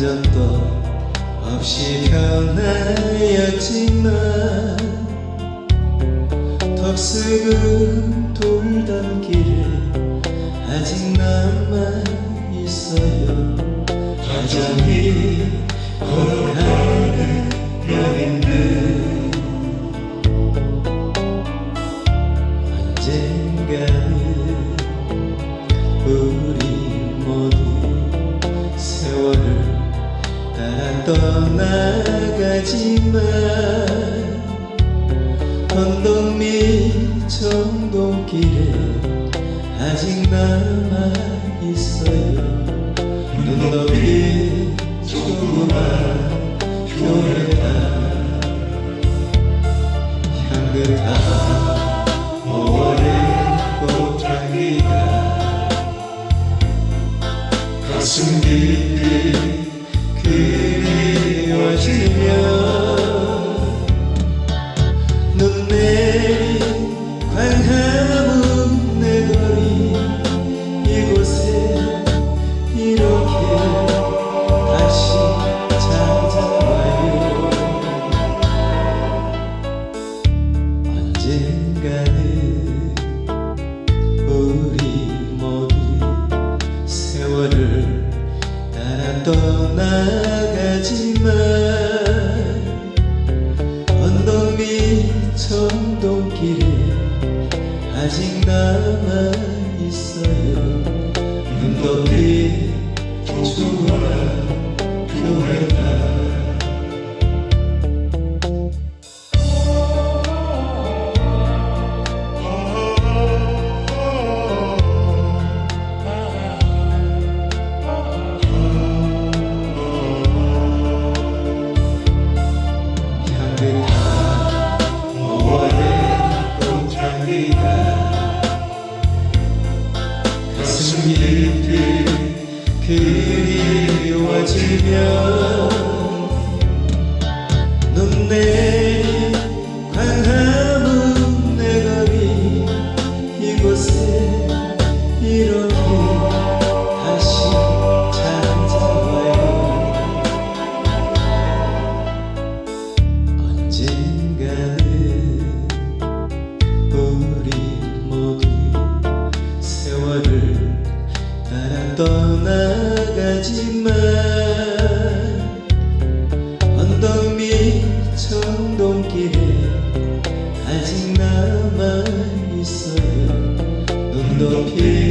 흔적도 없이 변하였지만 덕수금 돌담길에 아직 남아 있어요. 여전히 떠나가지만 언덕 밑 정동길에 아직 남아 있어요. 눈 높이 조그만 교회가 향긋한 세월을 따라 떠나가지만 언덕 밑 정동길에 아직 남아 그리워지며 눈 내린 광화문 내 거리 이곳에 이렇게 다시 찾아와요. 언젠가는 우리 모두 세월을 떠 до тіні.